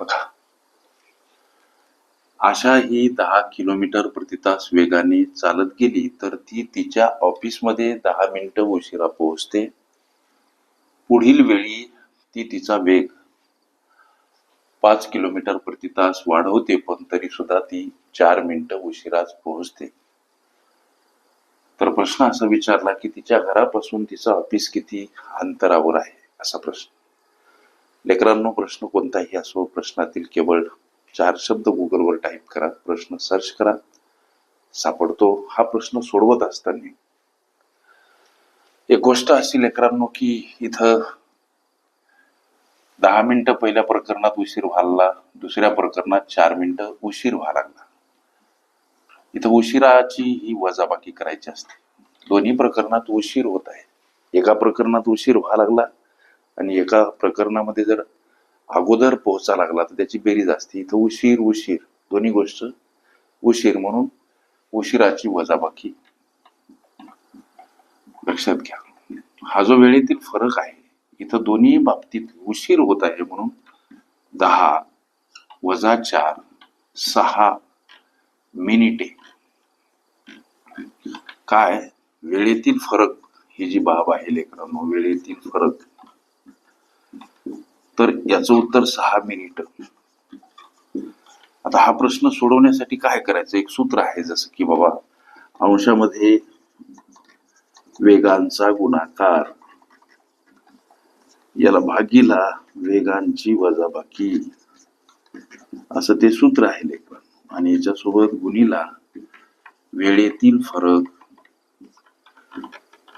बघा. आशा ही दहा किलोमीटर प्रति तास वेगाने चालत गेली तर ती तिच्या ऑफिसमध्ये दहा मिनिटं उशिरा पोहोचते. पुढील वेळी ती तिचा वेग पाच किलोमीटर प्रति तास वाढवते पण तरी सुद्धा ती चार मिनिटं उशिराच पोहोचते. तर प्रश्न असा विचारला की तिच्या घरापासून तिचं ऑफिस किती अंतरावर आहे? असा प्रश्न. लेकरांनो प्रश्न कोणताही असो प्रश्नातील केवळ चार शब्द गुगलवर टाईप करा प्रश्न सर्च करा सापडतो हा प्रश्न सोडवत असताना. एक गोष्ट अशी लेकरांनो की इथं दहा मिनिटं पहिल्या प्रकरणात उशीर व्हायला दुसऱ्या प्रकरणात चार मिनिटं उशीर व्हायला लागला. इथं उशिराची ही वजाबाकी करायची असते. दोन्ही प्रकरणात उशीर होत आहे. एका प्रकरणात उशीर व्हायला लागला आणि एका प्रकरणामध्ये जर अगोदर पोहोचा लागला तर त्याची बेरीज असते. इथं उशीर उशीर. दोन्ही गोष्ट उशीर म्हणून उशिराची वजाबाकी. लक्षात घ्या. हा जो वेळेतील फरक आहे इथं दोन्ही बाबतीत उशीर होत आहे म्हणून दहा वजा चार सहा मिनिटे. काय? वेळेतील फरक. ही जी बाब आहे लेकरांनो वेळेतील फरक. तर याचं उत्तर सहा मिनिट. आता हा प्रश्न सोडवण्यासाठी काय करायचं? एक सूत्र आहे जसं की बाबा अंशामध्ये वेगांचा गुणाकार. याला भागीला वेगांची वजाबाकी. असं ते सूत्र आहे लेखन. आणि याच्यासोबत गुणीला वेळेतील फरक.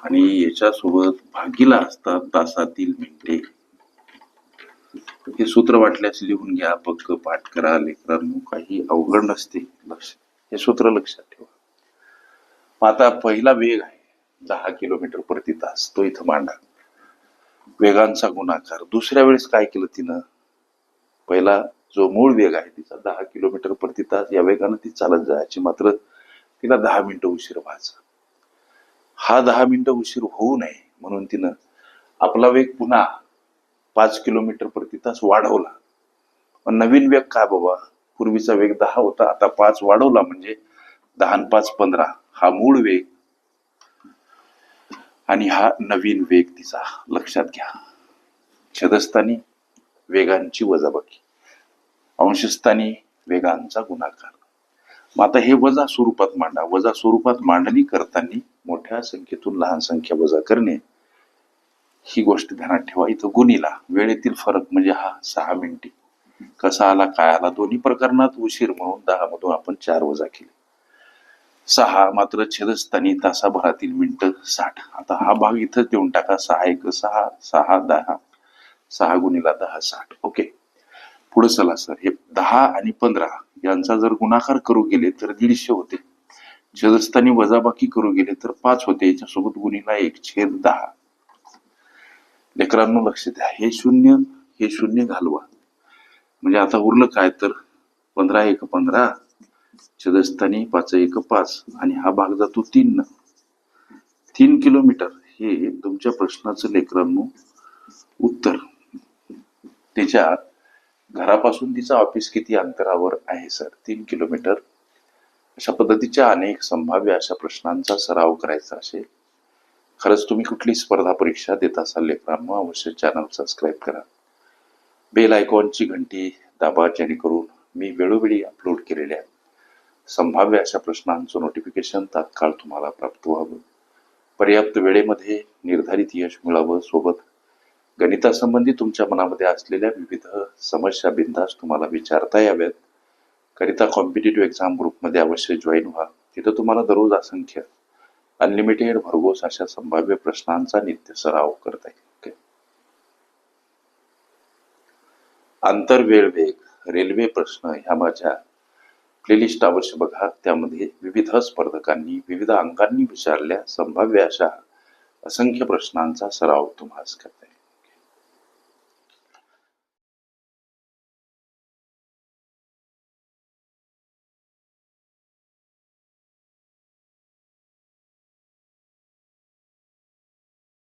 आणि याच्यासोबत भागीला असतात तासातील मिनिटे. हे सूत्र वाटल्यास लिहून घ्या पक्क पाठ करा लेकरांनो काही अवघड नसते. लक्ष हे सूत्र लक्षात ठेवा. आता पहिला वेग आहे. दहा किलोमीटर प्रति तास. तो इथं मांडा. वेगांचा गुणाकार. दुसऱ्या वेळेस काय केलं तिनं? पहिला जो मूळ वेग आहे तिचा दहा किलोमीटर प्रति तास या वेगानं ती चालत जायची. मात्र तिला दहा मिनिटं उशीर व्हायचा. हा दहा मिनिटं उशीर होऊ नये म्हणून तिनं आपला वेग पुन्हा पाच किलोमीटर प्रति तास वाढवला. पण नवीन वेग काय बाबा? पूर्वीचा वेग दहा होता आता पाच वाढवला म्हणजे दहा पाच पंधरा. हा मूळ वेग आणि हा नवीन वेग तिचा. लक्षात घ्या. छदस्थानी वेगांची वजाबाकी. अंशस्थानी वेगांचा गुणाकार. मग आता हे वजा स्वरूपात मांडा. वजा स्वरूपात मांडणी करताना मोठ्या संख्येतून लहान संख्या वजा करणे ही गोष्ट ध्यानात ठेवा. इथं गुणीला वेळेतील फरक म्हणजे हा सहा मिनिटे. कसा आला काय आला दोन्ही प्रकरणात उशीर म्हणून दहा मधून आपण चार वजा केले. सहा मात्र छेदस्थानी तासाभरातील मिनिट साठ. आता हा भाग इथं देऊन टाका. सहा एक सहा सहा दहा. सहा गुणीला दहा साठ. ओके. पुढे चला सर. हे दहा आणि पंधरा यांचा जर गुणाकार करू गेले तर दीडशे होते. छेदस्थानी वजाबाकी करू गेले तर पाच होते. याच्यासोबत गुणीला एक छेद दहा. लेकरांनो लक्ष द्या. हे शून्य हे शून्य घालवा. म्हणजे आता उरलं काय तर? पंधरा एक पंधरा छदस्थानी पाच एक पाच आणि हा भाग जातो तीन. न तीन किलोमीटर हे तुमच्या प्रश्नाचं लेकरांनो उत्तर. तिच्या घरापासून तिचं ऑफिस किती अंतरावर आहे सर? तीन किलोमीटर. अशा पद्धतीच्या अनेक संभाव्य अशा प्रश्नांचा सराव करायचा असेल. खरंच तुम्ही कुठली स्पर्धा परीक्षा देत असाल लेकरांनो अवश्य चॅनल सबस्क्राईब करा. बेल आयकॉनची घंटी दाबा जेणेकरून मी वेळोवेळी अपलोड केलेल्या संभाव्य अशा प्रश्नांचं नोटिफिकेशन तात्काळ तुम्हाला प्राप्त व्हावं. पर्याप्त वेळेमध्ये निर्धारित यश मिळावं. सोबत गणितासंबंधी तुमच्या मनामध्ये असलेल्या विविध समस्या बिंदास तुम्हाला विचारता याव्यात. करिता कॉम्पिटेटिव्ह एक्झाम ग्रुपमध्ये अवश्य जॉईन व्हा. तिथं तुम्हाला दररोज असंख्य अनलिमिटेड भरघोस अशा संभाव्य प्रश्नांचा नित्य सराव करता येईल आंतरवेळ वेग रेल्वे प्रश्न ह्या माझ्या प्लेलिस्ट अवश्य बघा. त्यामध्ये विविध स्पर्धकांनी विविध अंगांनी विचारल्या संभाव्य अशा असंख्य प्रश्नांचा सराव तुम्हाला करता येईल.